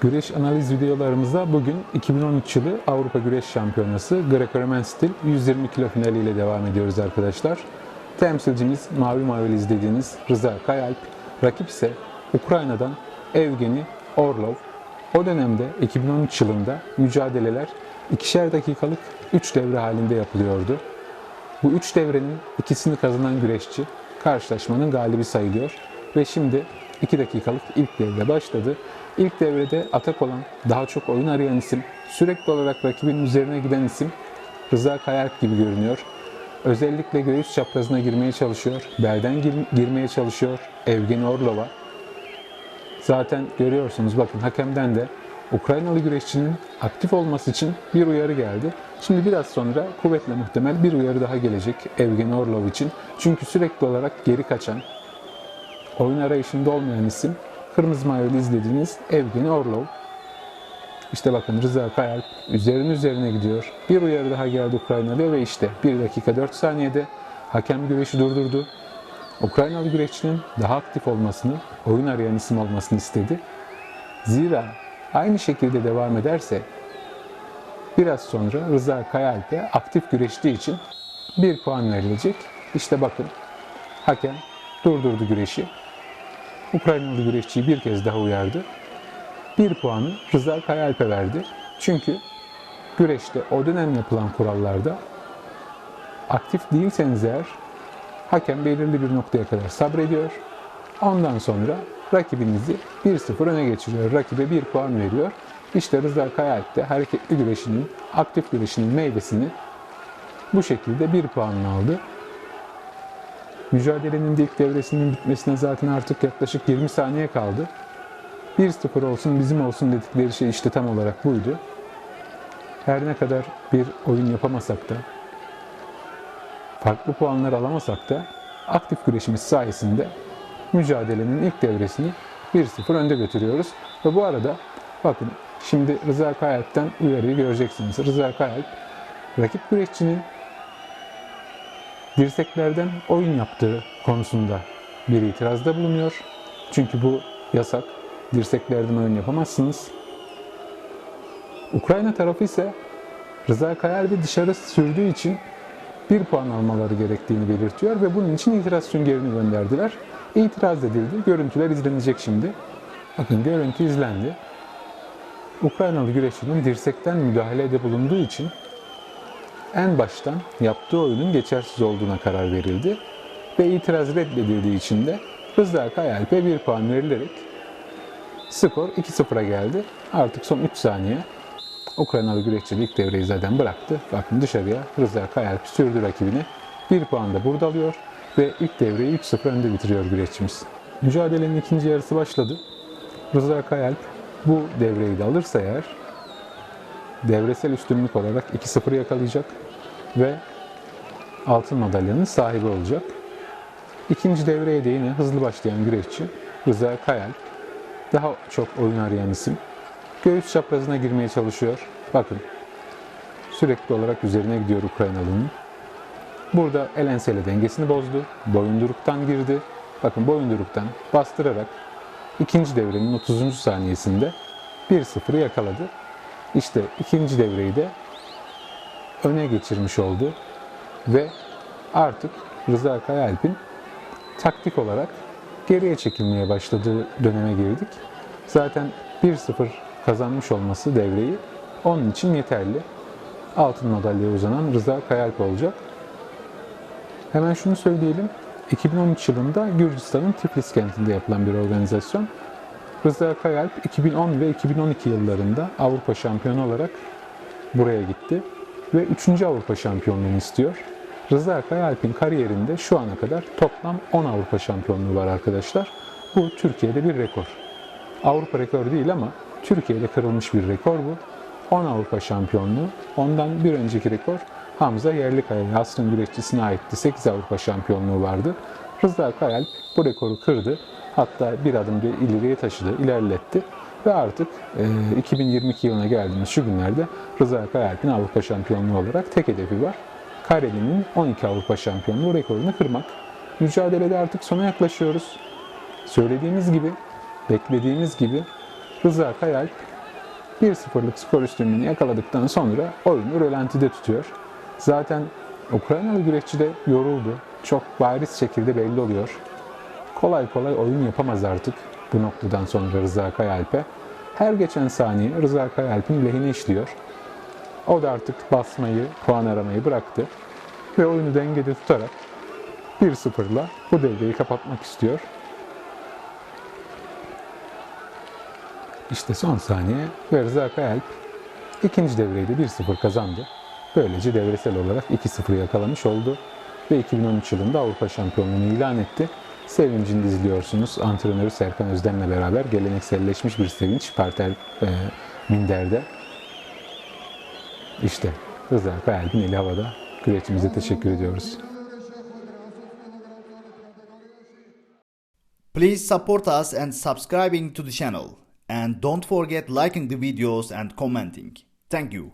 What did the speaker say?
Güreş analiz videolarımıza bugün 2013 yılı Avrupa Güreş Şampiyonası Greco-Roman stil 120 kilo finaliyle devam ediyoruz arkadaşlar. Temsilcimiz Mavi Mavili izlediğiniz Rıza Kayalp, rakip ise Ukrayna'dan Evgeni Orlov. O dönemde 2013 yılında mücadeleler ikişer dakikalık 3 devre halinde yapılıyordu. Bu üç devrenin ikisini kazanan güreşçi karşılaşmanın galibi sayılıyor. Ve şimdi 2 dakikalık ilk devre başladı. İlk devrede atak olan, daha çok oyun arayan isim, sürekli olarak rakibin üzerine giden isim Rıza Kayalp gibi görünüyor. Özellikle göğüs çaprazına girmeye çalışıyor, belden gir- girmeye çalışıyor Evgeni Orlova. Zaten görüyorsunuz bakın hakemden de Ukraynalı güreşçinin aktif olması için bir uyarı geldi. Şimdi biraz sonra kuvvetle muhtemel bir uyarı daha gelecek Evgeni Orlov için. Çünkü sürekli olarak geri kaçan, oyun arayışında olmayan isim Kırmızı Mavili izlediğiniz Evgeni Orlov. İşte bakın Rıza Kayalp üzerine üzerine gidiyor. Bir uyarı daha geldi Ukraynalı'ya ve işte 1 dakika 4 saniyede hakem güreşi durdurdu. Ukraynalı güreşçinin daha aktif olmasını, oyun arayan isim olmasını istedi. Zira aynı şekilde devam ederse biraz sonra Rıza Kayalp'e aktif güreştiği için bir puan verilecek. İşte bakın hakem durdurdu güreşi. Ukraynalı güreşçiyi bir kez daha uyardı. Bir puanı Rıza Kayalp'e verdi. Çünkü güreşte o dönem yapılan kurallarda aktif değilseniz eğer hakem belirli bir noktaya kadar sabrediyor. Ondan sonra rakibinizi 1-0 öne geçiriyor. Rakibe 1 puan veriyor. İşte Rıza Kayalp de hareketli güreşinin, aktif güreşinin meyvesini bu şekilde 1 puanla aldı. Mücadelenin de ilk devresinin bitmesine zaten artık yaklaşık 20 saniye kaldı. 1-0 olsun bizim olsun dedikleri şey işte tam olarak buydu. Her ne kadar bir oyun yapamasak da, farklı puanlar alamasak da aktif güreşimiz sayesinde mücadelenin ilk devresini 1-0 önde götürüyoruz. Ve bu arada bakın şimdi Rıza Kayalp'ten uyarıyı göreceksiniz. Rıza Kayalp rakip güreşçinin dirseklerden oyun yaptığı konusunda bir itirazda bulunuyor. Çünkü bu yasak. Dirseklerden oyun yapamazsınız. Ukrayna tarafı ise Rıza Kayalp'i dışarı sürdüğü için bir puan almaları gerektiğini belirtiyor ve bunun için itiraz süngerini gönderdiler. İtiraz edildi. Görüntüler izlenecek şimdi. Bakın görüntü izlendi. Ukraynalı güreşçinin dirsekten müdahalede bulunduğu için en baştan yaptığı oyunun geçersiz olduğuna karar verildi ve itiraz reddedildiği için de Rıza Kayalp'e bir puan verilerek skor 2-0'a geldi. Artık son 3 saniye Ukraynalı güreşçi ilk devreyi zaten bıraktı. Bakın dışarıya Rıza Kayalp sürdü rakibini. Bir puan da burada alıyor ve ilk devreyi 3-0 önde bitiriyor güreşçimiz. Mücadelenin ikinci yarısı başladı. Rıza Kayalp bu devreyi de alırsa eğer devresel üstünlük olarak 2-0 yakalayacak ve altın madalyanın sahibi olacak. İkinci devreye de yine hızlı başlayan güreşçi Rıza Kayalp daha çok oyun arayan isim. Göğüs çaprazına girmeye çalışıyor. Bakın sürekli olarak üzerine gidiyor Ukraynalı'nın. Burada el enseyle dengesini bozdu. Boyunduruktan girdi. Bakın boyunduruktan bastırarak ikinci devrenin 30. saniyesinde 1-0'ı yakaladı. İşte ikinci devreyi de öne geçirmiş oldu ve artık Rıza Kayalp'in taktik olarak geriye çekilmeye başladığı döneme girdik. Zaten 1-0 kazanmış olması devreyi onun için yeterli. Altın madalyaya uzanan Rıza Kayalp olacak. Hemen şunu söyleyelim. 2013 yılında Gürcistan'ın Tiflis kentinde yapılan bir organizasyon. Rıza Kayalp 2010 ve 2012 yıllarında Avrupa şampiyonu olarak buraya gitti ve 3. Avrupa şampiyonluğunu istiyor. Rıza Kayalp'in kariyerinde şu ana kadar toplam 10 Avrupa şampiyonluğu var arkadaşlar. Bu Türkiye'de bir rekor. Avrupa rekoru değil ama Türkiye'de kırılmış bir rekor bu. 10 Avrupa şampiyonluğu. Ondan bir önceki rekor Hamza Yerlikaya asrın güreşçisine aitti. 8 Avrupa şampiyonluğu vardı. Rıza Kayalp bu rekoru kırdı. Hatta bir adım bir ileriye taşıdı, ilerletti. Ve artık e, 2022 yılına geldiğimiz şu günlerde Rıza Kayalp'in Avrupa şampiyonluğu olarak tek hedefi var. Kareli'nin 12 Avrupa şampiyonluğu rekorunu kırmak. Mücadelede artık sona yaklaşıyoruz. Söylediğimiz gibi, beklediğimiz gibi Rıza Kayalp 1-0'lık skor üstünlüğünü yakaladıktan sonra oyunu rölantide tutuyor. Zaten Ukraynalı güreşçi de yoruldu. Çok bariz şekilde belli oluyor. Kolay kolay oyun yapamaz artık bu noktadan sonra Rıza Kayalp'e. Her geçen saniye Rıza Kayalp'in lehine işliyor. O da artık basmayı, puan aramayı bıraktı. Ve oyunu dengede tutarak 1-0'la bu devreyi kapatmak istiyor. İşte son saniye ve Rıza Kayalp ikinci devreyi de 1-0 kazandı. Böylece devresel olarak 2-0 yakalamış oldu ve 2013 yılında Avrupa şampiyonluğunu ilan etti. Sevincini izliyorsunuz. Antrenörü Serkan Özden'le beraber gelenekselleşmiş bir sevinç parter e, minderde. İşte Rıza Kayalp'in eli havada. Güreşimize teşekkür ediyoruz. Please support us and subscribing to the channel. And don't forget liking the videos and commenting. Thank you.